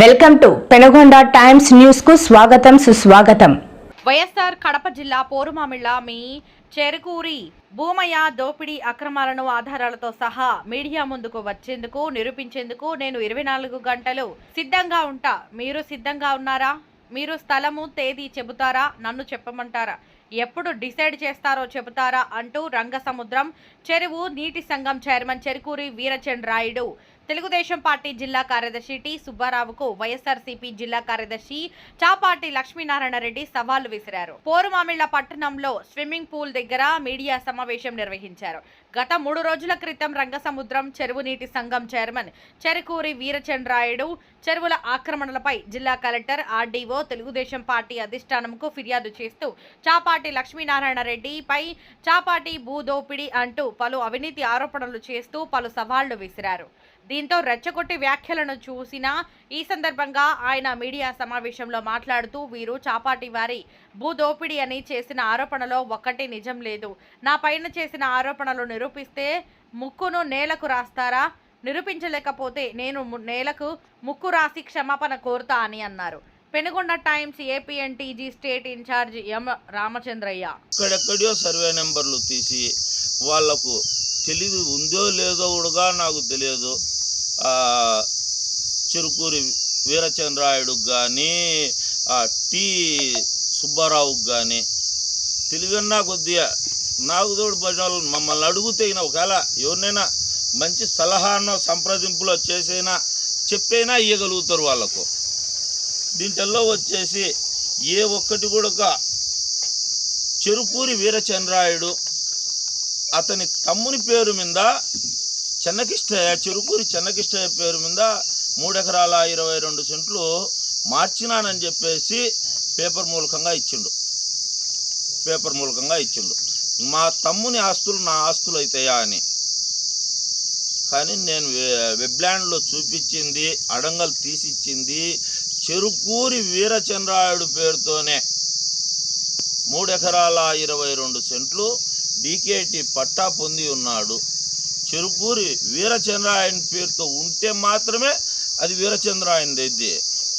Welcome to Penagonda times న్యూస్కు స్వాగతం సుస్వాగతం. వైఎస్ఆర్ కడప జిల్లా పోరుమామిళ్ళ మీ చెరుకూరి భూమయ్య దోపిడీ అక్రమాలను ఆధారాలతో సహా మీడియా ముందుకు వచ్చేందుకు నిరూపించేందుకు నేను ఇరవై నాలుగు గంటలు సిద్ధంగా ఉంటా. మీరు సిద్ధంగా ఉన్నారా? మీరు స్థలము తేదీ చెబుతారా? నన్ను చెప్పమంటారా? ఎప్పుడు డిసైడ్ చేస్తారో చెబుతారా? అంటూ రంగసముద్రం చెరువు నీటి సంఘం చైర్మన్ చెరుకూరి వీరచంద్రాయుడు తెలుగుదేశం పార్టీ జిల్లా కార్యదర్శి టి సుబ్బారావుకు వైఎస్ఆర్సీపీ జిల్లా కార్యదర్శి చాపాటి లక్ష్మీనారాయణ రెడ్డి సవాళ్ళు విసిరారు. పోరుమామిళ్ళ పట్టణంలో స్విమ్మింగ్ పూల్ దగ్గర మీడియా సమావేశం నిర్వహించారు. గత మూడు రోజుల క్రితం రంగసముద్రం చెరువు నీటి సంఘం చైర్మన్ చెరుకూరి వీరచంద్రాయుడు చెరువుల ఆక్రమణలపై జిల్లా కలెక్టర్ ఆర్డీఓ తెలుగుదేశం పార్టీ అధిష్టానంకు ఫిర్యాదు చేస్తూ చాపాటి లక్ష్మీనారాయణ రెడ్డిపై చాపాటి భూదోపిడి అంటూ పలు అవినీతి ఆరోపణలు చేస్తూ పలు సవాళ్ళు విసిరారు. దీంతో రెచ్చగొట్టి వ్యాఖ్యలను చూసిన ఈ సందర్భంగా ఆయన మీడియా సమావేశంలో మాట్లాడుతూ వీరు చాపాటి వారి భూదోపిడీ అని చేసిన ఆరోపణలో ఒక్కటి నిజం లేదు. నా పైన చేసిన ఆరోపణలు నిరూపిస్తే ముక్కును నేలకు రాస్తారా? నిరూపించలేకపోతే నేను ము- నేలకు ముక్కు రాసి క్షమాపణ కోరుతా అని అన్నారు. Penugonda Times APNTG state in-charge M Ramachandraiah. ఎక్కడెక్కడో సర్వే నెంబర్లు తీసి వాళ్ళకు తెలివి ఉందో లేదో కూడా నాకు తెలియదు. చెరుకూరి వీరచంద్రాయుడుకు కానీ టి. సుబ్బారావుకు కానీ తెలివన్నా కొద్దిగా నాకు తోడు మమ్మల్ని అడుగుతే ఒకవేళ ఎవరినైనా మంచి సలహానో సంప్రదింపులో చేసైనా చెప్పైనా ఇవ్వగలుగుతారు వాళ్ళకు. దీంట్లో వచ్చేసి ఏ ఒక్కటి కూడా చెరుకూరి వీరచంద్రాయుడు అతని తమ్ముని పేరు మీద చెన్నకిష్టయ్య చెరుకూరి చెన్నకిష్టయ్య పేరు మీద మూడు ఎకరాల ఇరవై రెండు సెంట్లు మార్చినానని చెప్పేసి పేపర్ మూలకంగా ఇచ్చిండు. పేపర్ మూలకంగా ఇచ్చిండు. మా తమ్ముని ఆస్తులు నా ఆస్తులు అవుతాయా అని. కానీ నేను వె- వెబ్లాండ్లో చూపించింది అడంగలు తీసిచ్చింది చెరుకూరి వీరచంద్రాయుడు పేరుతోనే. మూడు ఎకరాల ఇరవై రెండు సెంట్లు డీకేటి పట్టా పొంది ఉన్నాడు. చెరుకూరి వీరచంద్రాయన్ పేరుతో ఉంటే మాత్రమే అది వీరచంద్రాయన్ రెడ్డి.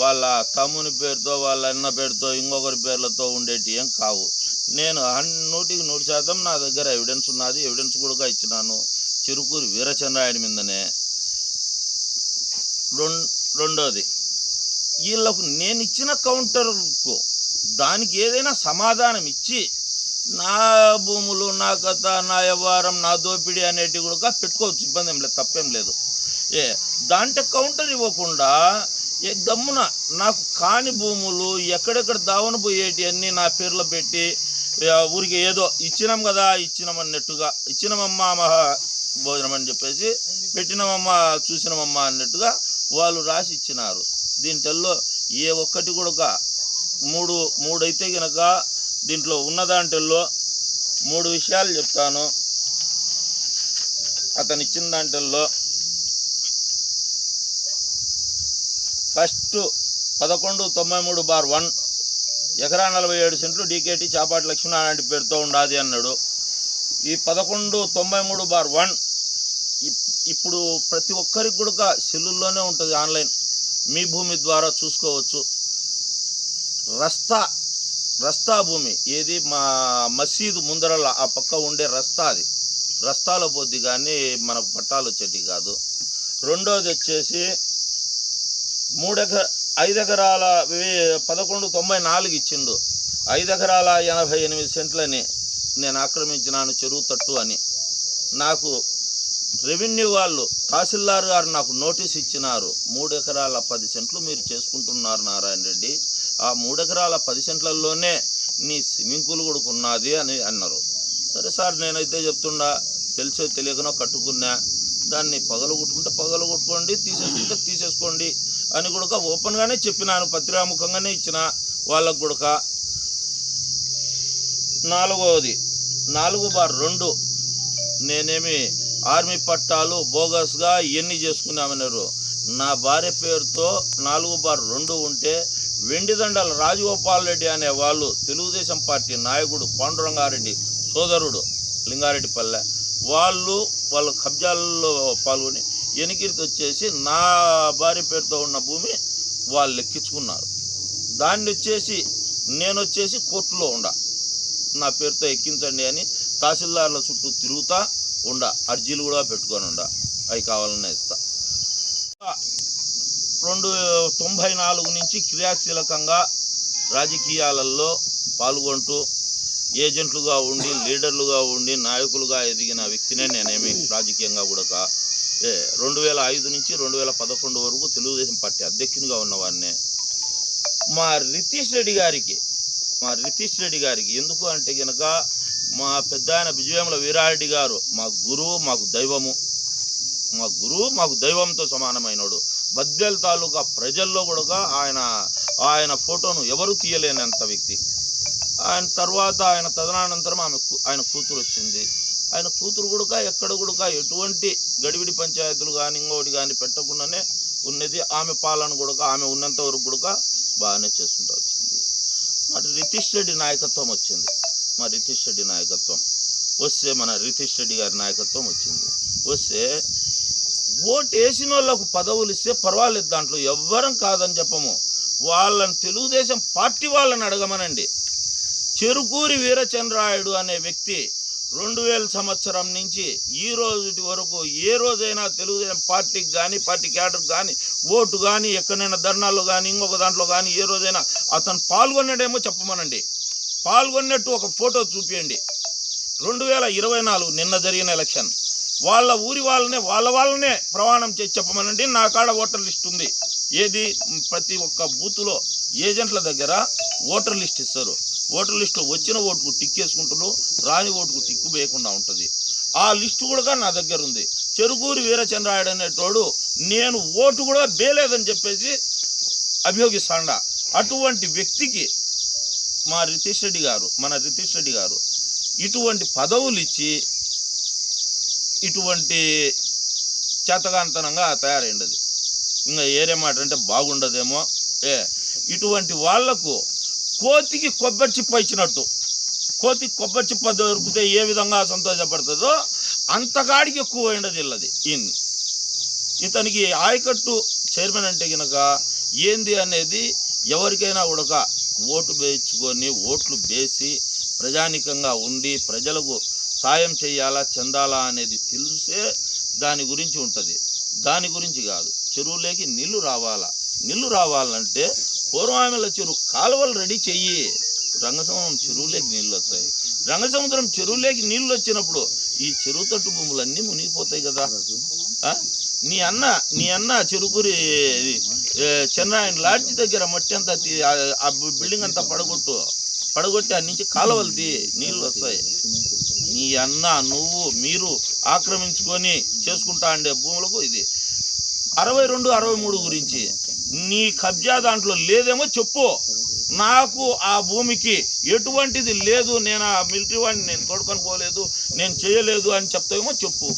వాళ్ళ తమ్ముని పేరుతో వాళ్ళ అన్న పేరుతో ఇంకొకరి పేర్లతో ఉండేటి ఏం కావు. నేను నూటికి నూరు శాతం నా దగ్గర ఎవిడెన్స్ ఉన్నది ఎవిడెన్స్ కూడా ఇచ్చినాను. చెరుకూరి వీరచంద్రాయణ మీదనే. రెండోది. వీళ్ళకు నేను ఇచ్చిన కౌంటర్కు దానికి ఏదైనా సమాధానం ఇచ్చి నా భూములు నా కథ నా వ్యవహారం నా దోపిడీ అనేటివి కూడా పెట్టుకోవచ్చు. ఇబ్బంది ఏం లేదు తప్పేం లేదు. ఏ దాంట్లో కౌంటర్ ఇవ్వకుండా ఏ గమ్మున నాకు కాని భూములు ఎక్కడెక్కడ దావన పోయేటి అన్నీ నా పేర్లో పెట్టి ఊరికి ఏదో ఇచ్చినాం కదా ఇచ్చినామన్నట్టుగా ఇచ్చినామమ్మా మహా భోజనం అని చెప్పేసి పెట్టినామమ్మా చూసినామమ్మా అన్నట్టుగా వాళ్ళు రాసి ఇచ్చినారు. దీంట్లో ఏ ఒక్కటి కూడా మూడు మూడైతే కనుక గనక దీంట్లో ఉన్న దాంట్లో మూడు విషయాలు చెప్తాను. అతను ఇచ్చిన దాంట్లో ఫస్ట్ పదకొండు తొంభై మూడు బార్ వన్ ఎకరా నలభై ఏడు సెంట్లు డీకేటి చాపాటి లక్ష్మీనారాయణ పేరుతో ఉండాది అన్నాడు. ఈ పదకొండు తొంభై మూడు బార్ వన్ ఇప్- ఇప్పుడు ప్రతి ఒక్కరికి కూడా సెల్లుల్లోనే ఉంటుంది ఆన్లైన్. మీ భూమి ద్వారా చూసుకోవచ్చు. రస్తా రస్తా భూమి ఏది మా మసీదు ముందరల ఆ పక్క ఉండే రస్తా అది. రస్తాలో పొద్ది కానీ మనకు పట్టాలు వచ్చేటి కాదు. రెండోది వచ్చేసి మూడెకర ఐదు ఎకరాల పదకొండు తొంభై నాలుగు ఇచ్చిండు. ఐదు ఎకరాల ఎనభై ఎనిమిది సెంట్లని నేను ఆక్రమించినాను చెరువు తట్టు అని. నాకు రెవెన్యూ వాళ్ళు తహసీల్దార్ గారు నాకు నోటీస్ ఇచ్చినారు. మూడు ఎకరాల పది సెంట్లు మీరు చేసుకుంటున్నారు నారాయణ రెడ్డి. ఆ మూడెకరాల పది సెంట్లలోనే నీ స్విమ్మింగ్ పూల్ కూడా ఉన్నది అని అన్నారు. సరే సార్ నేనైతే చెప్తుండా తెలిసో తెలియకనో కట్టుకున్నా. దాన్ని పగలు కొట్టుకుంటే పగలు కొట్టుకోండి తీసేసుకుంటే తీసేసుకోండి అని కూడా ఓపెన్గానే చెప్పినాను పత్రికాముఖంగానే ఇచ్చిన వాళ్ళకు కూడా. నాలుగవది నాలుగు బార్ రెండు. నేనేమి ఆర్మీ పట్టాలు బోగస్గా ఇవన్నీ చేసుకున్నామన్నారు. నా భార్య పేరుతో నాలుగు బార్ రెండు ఉంటే వెండిదండల రాజగోపాల్ రెడ్డి అనే వాళ్ళు తెలుగుదేశం పార్టీ నాయకుడు పాండురంగారెడ్డి సోదరుడు లింగారెడ్డిపల్లె. వాళ్ళు వాళ్ళ కబ్జాల్లో పాల్గొని ఎనికిరికి వచ్చేసి నా భార్య పేరుతో ఉన్న భూమి వాళ్ళు ఎక్కించుకున్నారు దాన్ని వచ్చేసి నేను వచ్చేసి కోర్టులో ఉండ. నా పేరుతో ఎక్కించండి అని తహసీల్దార్ల చుట్టూ తిరుగుతా ఉండ. అర్జీలు కూడా పెట్టుకొని ఉండ. అవి కావాలనే ఇస్తా. రెండు తొంభై నాలుగు నుంచి క్రియాశీలకంగా రాజకీయాలలో పాల్గొంటూ ఏజెంట్లుగా ఉండి లీడర్లుగా ఉండి నాయకులుగా ఎదిగిన వ్యక్తినే నేనేమి రాజకీయంగా కూడా ఏ రెండు వేల ఐదు నుంచి రెండు వేల పదకొండు వరకు తెలుగుదేశం పార్టీ అధ్యక్షునిగా ఉన్నవాడినే. మా రితీష్ రెడ్డి గారికి మా రితీష్ రెడ్డి గారికి ఎందుకు అంటే కనుక మా పెద్ద ఆయన విజయముల వీరారెడ్డి గారు మా గురువు మాకు దైవము. మా గురువు మాకు దైవంతో సమానమైనడు. బద్దెల తాలూకా ప్రజల్లో కూడా ఆయన ఆయన ఫోటోను ఎవరు తీయలేనంత వ్యక్తి. ఆయన తర్వాత ఆయన తదనానంతరం ఆమె ఆయన కూతురు వచ్చింది. ఆయన కూతురు కూడా ఎక్కడ కూడా ఎటువంటి గడివిడి పంచాయతీలు కానీ ఇంకోటి కానీ పెట్టకుండానే ఉన్నది. ఆమె పాలన కూడా ఆమె ఉన్నంత వరకు కూడా బాగానే చేసుకుంటూ వచ్చింది. మరి రితీష్ రెడ్డి నాయకత్వం వచ్చింది. మా రితీష్ రెడ్డి నాయకత్వం. వస్తే మన రితీష్ రెడ్డి గారి నాయకత్వం వచ్చింది. వస్తే ఓటు వేసిన వాళ్ళకు పదవులు ఇస్తే పర్వాలేదు దాంట్లో ఎవ్వరం కాదని చెప్పము. వాళ్ళని తెలుగుదేశం పార్టీ వాళ్ళని అడగమనండి. చెరుకూరి వీరచంద్రాయుడు అనే వ్యక్తి రెండు వేల సంవత్సరం నుంచి ఈ రోజు వరకు ఏ రోజైనా తెలుగుదేశం పార్టీకి కానీ పార్టీ క్యాడర్ కానీ ఓటు కానీ ఎక్కడైనా ధర్నాలు కానీ ఇంకొక దాంట్లో కానీ ఏ రోజైనా అతను పాల్గొన్నాడేమో చెప్పమనండి. పాల్గొన్నట్టు ఒక ఫోటో చూపించండి రెండు వేల ఇరవై నాలుగు నిన్న జరిగిన ఎలక్షన్. వాళ్ళ ఊరి వాళ్ళనే వాళ్ళ వాళ్ళనే ప్రమాణం చేసి చెప్పమనండి. నా కాడ ఓటర్ లిస్ట్ ఉంది. ఏది? ప్రతి ఒక్క బూత్లో ఏజెంట్ల దగ్గర ఓటర్ లిస్ట్ ఇస్తారు. ఓటర్ లిస్టు వచ్చిన ఓటుకు టిక్ వేసుకుంటారు రాని ఓటుకు టిక్కు వేయకుండా ఉంటుంది. ఆ లిస్టు కూడా నా దగ్గర ఉంది. చెరుకూరి వీరచంద్రాయుడు అనేటోడు నేను ఓటు కూడా వేయలేదని చెప్పేసి అభియోగిస్తాండ. అటువంటి వ్యక్తికి మా రితీష్ రెడ్డి గారు మన రితీష్ రెడ్డి గారు ఇటువంటి పదవులు ఇచ్చి ఇటువంటి చేతగాంతనంగా తయారైండది. ఇంకా ఏరే మాట అంటే బాగుండదేమో. ఏ ఇటువంటి వాళ్ళకు కోతికి కొబ్బరి చిప్ప ఇచ్చినట్టు. కోతికి కొబ్బరి చిప్ప దొరికితే ఏ విధంగా సంతోషపడుతుందో అంతకాడికి ఎక్కువ అయినది ఇల్లది ఈయన ఇతనికి ఆయకట్టు చైర్మన్ అంటే కనుక ఏంది అనేది ఎవరికైనా ఉడక ఓటు వేయించుకొని ఓట్లు వేసి ప్రజానికంగా ఉండి ప్రజలకు సాయం చేయాలా చెందాలా అనేది తెలిసే దాని గురించి ఉంటుంది. దాని గురించి కాదు. చెరువులోకి నీళ్ళు రావాలా? నీళ్ళు రావాలంటే పూర్వామిల చెరువు కాలువలు రెడీ చెయ్యి. రంగసముద్రం చెరువులోకి నీళ్ళు వస్తాయి. రంగసముద్రం చెరువులోకి నీళ్ళు వచ్చినప్పుడు ఈ చెరువు తట్టు భూములన్నీ మునిగిపోతాయి కదా. నీ అన్న నీ అన్న చెరుకురి ఏ, చెన్నాయన లాడ్జి దగ్గర మట్టి అంతా తీ- ఆ- బిల్డింగ్ అంతా పడగొట్టు. పడగొట్టి ఆ నుంచి కాలువలు తీ నీళ్ళు వస్తాయి. నీ అన్న నువ్వు మీరు ఆక్రమించుకొని చేసుకుంటా ఉండే భూములకు ఇది. అరవై రెండు అరవై మూడు గురించి. నీ కబ్జా దాంట్లో లేదేమో చెప్పు. నాకు ఆ భూమికి ఎటువంటిది లేదు. నేను ఆ మిలిటరీ వాడిని నేను తోడుకొని పోలేదు. నేను చేయలేదు అని చెప్తావేమో చెప్పు.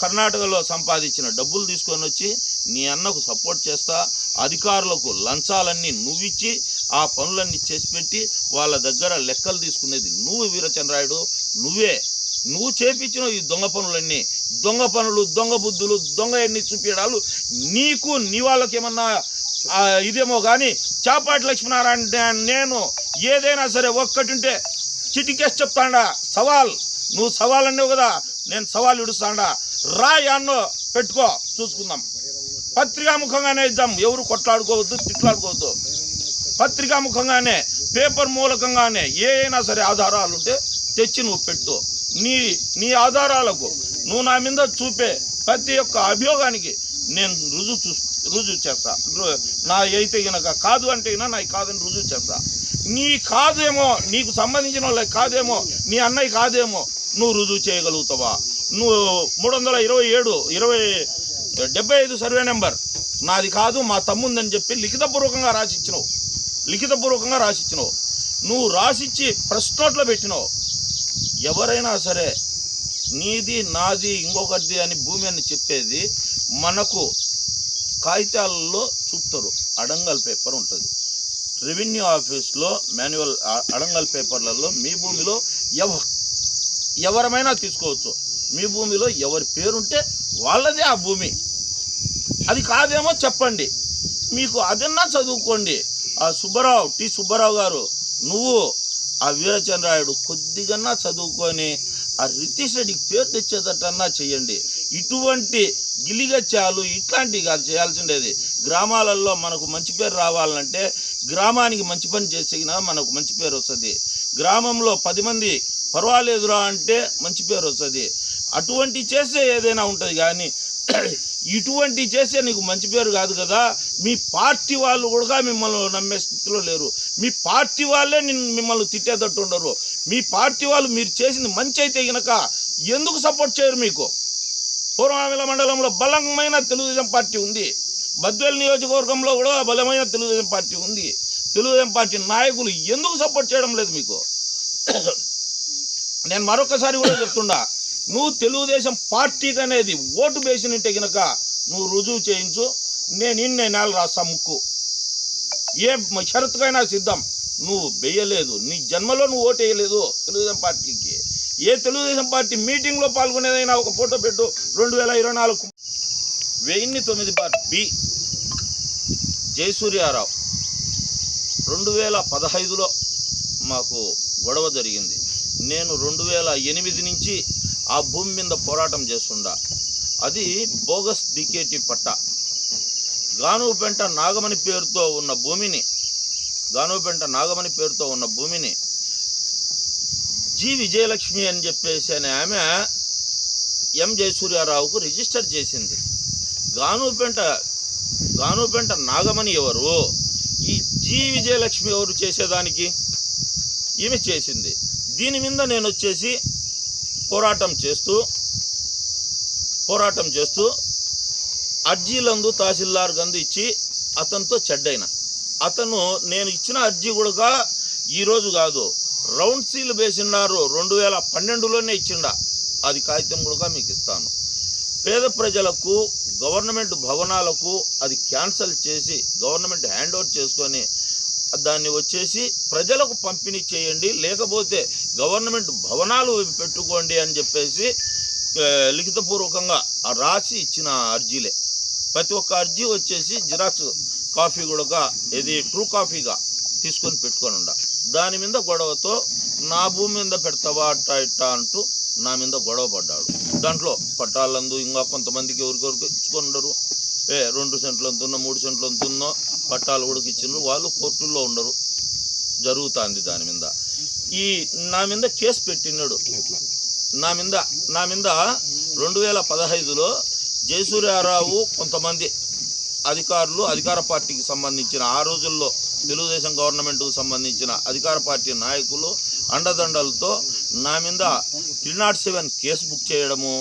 కర్ణాటకలో సంపాదించిన డబ్బులు తీసుకొని వచ్చి నీ అన్నకు సపోర్ట్ చేస్తా. అధికారులకు లంచాలన్నీ నువ్విచ్చి ఆ పనులన్నీ చేసి పెట్టి వాళ్ళ దగ్గర లెక్కలు తీసుకునేది నువ్వు వీరచంద్రాయుడు నువ్వే. నువ్వు చేపించిన ఈ దొంగ పనులన్నీ దొంగ పనులు దొంగ బుద్ధులు దొంగ ఎన్ని చూపించడాలు నీకు నీ వాళ్ళకి ఏమన్నా ఇదేమో కానీ చాపాటి లక్ష్మీనారాయణ నేను ఏదైనా సరే ఒక్కటి ఉంటే చిటికేసి చెప్తాడా సవాల్. నువ్వు సవాల్ అన్నావు కదా నేను సవాల్ ఇడుస్తాడా రా యాన్నో పెట్టుకో చూసుకుందాం. పత్రికా ముఖంగానే ఇద్దాం ఎవరు కొట్లాడుకోవద్దు తిట్లాడుకోవద్దు. పత్రికా ముఖంగానే పేపర్ మూలకంగానే ఏ అయినా సరే ఆధారాలు ఉంటే తెచ్చి నువ్వు పెట్టు. నీ నీ ఆధారాలకు నువ్వు నా మీద చూపే ప్రతి ఒక్క అభియోగానికి నేను రుజువు చూ రుజువు చేస్తా. నా అయితే గనక కాదు అంటే నా నాకు కాదని రుజువు చేస్తా. నీ కాదేమో నీకు సంబంధించిన వాళ్ళకి కాదేమో నీ అన్నయ్య కాదేమో నువ్వు రుజువు చేయగలుగుతావా? నువ్వు మూడు వందల ఇరవై ఏడు ఇరవై డెబ్బై ఐదు సర్వే నెంబర్ నాది కాదు మా తమ్ముందని చెప్పి లిఖితపూర్వకంగా రాసిచ్చినావు. లిఖితపూర్వకంగా రాసిచ్చినావు. నువ్వు రాసిచ్చి ప్రశ్నోట్లో పెట్టినావు. ఎవరైనా సరే నీది నాది ఇంకొకటిది అని భూమి అని చెప్పేది మనకు కాగితాలలో చూపుతారు. అడంగల్ పేపర్ ఉంటుంది. రెవెన్యూ ఆఫీస్లో మాన్యువల్ అడంగల్ పేపర్లలో మీ భూమిలో ఎవ ఎవరమైనా తీసుకోవచ్చు. మీ భూమిలో ఎవరి పేరుంటే వాళ్ళదే ఆ భూమి. అది కాదేమో చెప్పండి. మీకు అదన్నా చదువుకోండి. ఆ సుబ్బారావు టి సుబ్బారావు గారు నువ్వు ఆ వీరచంద్రాయుడు కొద్దిగన్నా చదువుకొని ఆ రితీష్ రెడ్డికి పేరు తెచ్చేటట్టన్నా చెయ్యండి. ఇటువంటి గిలిగచ్చాలు ఇట్లాంటివి కాదు చేయాల్సిండేది. గ్రామాలలో మనకు మంచి పేరు రావాలంటే గ్రామానికి మంచి పని చేసినా మనకు మంచి పేరు వస్తుంది. గ్రామంలో పది మంది పర్వాలేదురా అంటే మంచి పేరు వస్తుంది. అటువంటి చేస్తే ఏదైనా ఉంటుంది కానీ ఇటువంటి చేస్తే నీకు మంచి పేరు కాదు కదా. మీ పార్టీ వాళ్ళు కూడా మిమ్మల్ని నమ్మే స్థితిలో లేరు. మీ పార్టీ వాళ్ళే నిన్ను మిమ్మల్ని తిట్టేటట్టు ఉండరు. మీ పార్టీ వాళ్ళు మీరు చేసింది మంచి అయితే గనక ఎందుకు సపోర్ట్ చేయరు మీకు? పూర్వామిల మండలంలో బలమైన తెలుగుదేశం పార్టీ ఉంది. బద్వేల్ నియోజకవర్గంలో కూడా బలమైన తెలుగుదేశం పార్టీ ఉంది. తెలుగుదేశం పార్టీ నాయకులు ఎందుకు సపోర్ట్ చేయడం లేదు మీకు? నేను మరొకసారి కూడా చెప్తున్నా. నువ్వు తెలుగుదేశం పార్టీకి అనేది ఓటు వేసినట్టే గనక నువ్వు రుజువు చేయించు నేను ఇన్ని నెలలు రాస్తా ముక్కు. ఏ షరతుకైనా సిద్ధం. నువ్వు వేయలేదు నీ జన్మలో నువ్వు ఓటు వేయలేదు తెలుగుదేశం పార్టీకి. ఏ తెలుగుదేశం పార్టీ మీటింగ్లో పాల్గొనేదైనా ఒక ఫోటో పెట్టు రెండు వేల ఇరవై నాలుగు వెయ్యిన్ని తొమ్మిది బార్ బి. జయసూర్యారావు. రెండు వేల పదహైదులో మాకు గొడవ జరిగింది. నేను రెండు వేల ఎనిమిది నుంచి ఆ భూమి మీద పోరాటం చేస్తుండా. అది బోగస్ డికేటి పట్ట. గానుపెంట నాగమణి పేరుతో ఉన్న భూమిని గానుపెంట నాగమణి పేరుతో ఉన్న భూమిని జి విజయలక్ష్మి అని చెప్పేసి అనే ఆమె ఎం జయసూర్యారావుకు రిజిస్టర్ చేసింది. గానుపెంట గానుపెంట నాగమణి ఎవరు? ఈ జి విజయలక్ష్మి ఎవరు చేసేదానికి? ఈమె చేసింది. దీని మీద నేను వచ్చేసి పోరాటం చేస్తూ పోరాటం చేస్తూ అర్జీలందు తహసీల్దార్ గందు ఇచ్చి అతనితో చెడ్డైన. అతను నేను ఇచ్చిన అర్జీ కూడా ఈరోజు కాదు రౌండ్ సీల్ వేసినారు రెండు వేల పన్నెండులోనే ఇచ్చిండ. అది కాగితం కూడా మీకు ఇస్తాను. పేద ప్రజలకు గవర్నమెంట్ భవనాలకు అది క్యాన్సల్ చేసి గవర్నమెంట్ హ్యాండ్ ఓవర్ చేసుకొని దాన్ని వచ్చేసి ప్రజలకు పంపిణీ చేయండి లేకపోతే గవర్నమెంట్ భవనాలు పెట్టుకోండి అని చెప్పేసి లిఖితపూర్వకంగా రాసి ఇచ్చిన అర్జీలే. ప్రతి ఒక్క అర్జీ వచ్చేసి జిరాక్స్ కాఫీ కూడా ఇది ట్రూ కాఫీగా తీసుకొని పెట్టుకొని ఉండ. దాని మీద గొడవతో నా భూమి మీద పెడతావా అట్టా ఇట్టా అంటూ నా మీద గొడవ పడ్డాడు. దాంట్లో పట్టాలందు ఇంకా కొంతమందికి ఎవరికెవరికి ఇచ్చుకొని ఉండరు. ఏ రెండు సెంట్లు ఎంతున్నో మూడు సెంట్లు ఎంతున్నో పట్టాలు కూడా ఇచ్చిండ్రు. వాళ్ళు కోర్టుల్లో ఉండరు. జరుగుతుంది దాని మీద. ఈ నా మీద కేసు పెట్టినాడు నా మీద నా మీద రెండు వేల పదహైదులో జయసూర్యారావు కొంతమంది అధికారులు అధికార పార్టీకి సంబంధించిన ఆ రోజుల్లో తెలుగుదేశం గవర్నమెంట్కు సంబంధించిన అధికార పార్టీ నాయకులు అండదండలతో నా మీద three naught seven case book చేయడము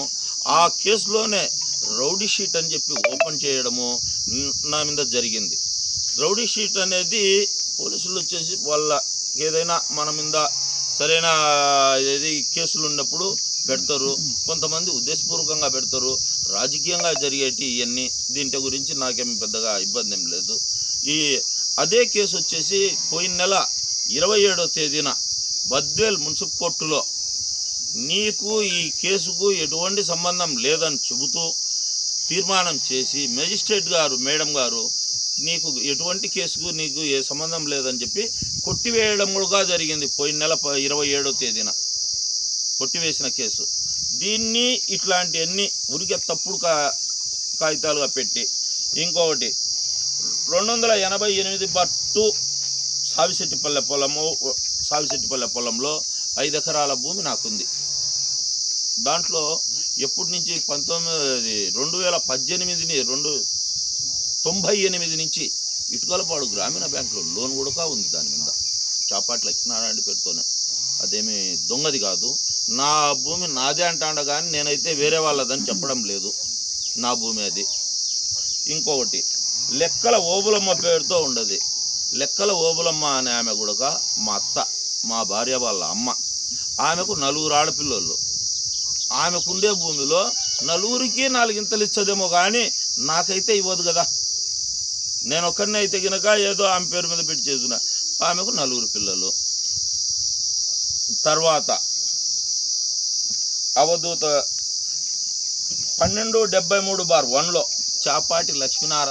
ఆ కేసులోనే రౌడీ షీట్ అని చెప్పి ఓపెన్ చేయడము నా మీద జరిగింది. రౌడీ షీట్ అనేది పోలీసులు వచ్చేసి వాళ్ళ ఏదైనా మన మీద సరైన ఏది కేసులు ఉన్నప్పుడు పెడతారు. కొంతమంది ఉద్దేశపూర్వకంగా పెడతారు. రాజకీయంగా జరిగేటి ఇవన్నీ దీంట్లో గురించి నాకేమి పెద్దగా ఇబ్బంది ఏం లేదు. ఈ అదే కేసు వచ్చేసి పోయిన నెల ఇరవై ఏడో తేదీన బద్వేల్ మున్సిపల్ కోర్టులో నీకు ఈ కేసుకు ఎటువంటి సంబంధం లేదని చెబుతూ తీర్మానం చేసి మెజిస్ట్రేట్ గారు మేడం గారు నీకు ఎటువంటి కేసుకు నీకు ఏ సంబంధం లేదని చెప్పి కొట్టివేయడం కూడా జరిగింది పోయిన నెల ఇరవై ఏడో తేదీన. కొట్టివేసిన కేసు. దీన్ని ఇట్లాంటివన్నీ ఉరికే తప్పుడు కా కాగితాలుగా పెట్టి ఇంకొకటి రెండు వందల ఎనభై ఎనిమిది బట్టు సావిశెట్టిపల్లె పొలము సావిశెట్టిపల్లె పొలంలో ఐదు ఎకరాల భూమి నాకుంది. దాంట్లో ఎప్పటి నుంచి పంతొమ్మిది రెండు వేల పద్దెనిమిదిని రెండు తొంభై ఎనిమిది నుంచి ఇటుకలపాడు గ్రామీణ బ్యాంకులో లోన్ కూడా ఉంది దాని మీద. చాపాటి లక్ష్మీనారాయణ పేరుతోనే. అదేమి దొంగది కాదు. నా భూమి నాదే అంటాండ కానీ నేనైతే వేరే వాళ్ళదని చెప్పడం లేదు. నా భూమి అది. ఇంకొకటి లెక్కల ఓబులమ్మ పేరుతో ఉండదు. లెక్కల ఓబులమ్మ అనే ఆమె కూడా మా అత్త మా భార్య వాళ్ళ అమ్మ. ఆమెకు నలుగురు ఆడపిల్లలు. ఆమెకుండే భూమిలో నలుగురికి నాలుగింతలు ఇచ్చదేమో కానీ నాకైతే ఇవ్వదు కదా. నేను ఒక్కరిని అయితే గినక ఏదో ఆమె పేరు మీద పెట్టి చేసిన ఆమెకు నలుగురు పిల్లలు. తర్వాత అవధూత పన్నెండు డెబ్బై మూడు బార్ వన్లో చాపాటి లక్ష్మీనారాయణ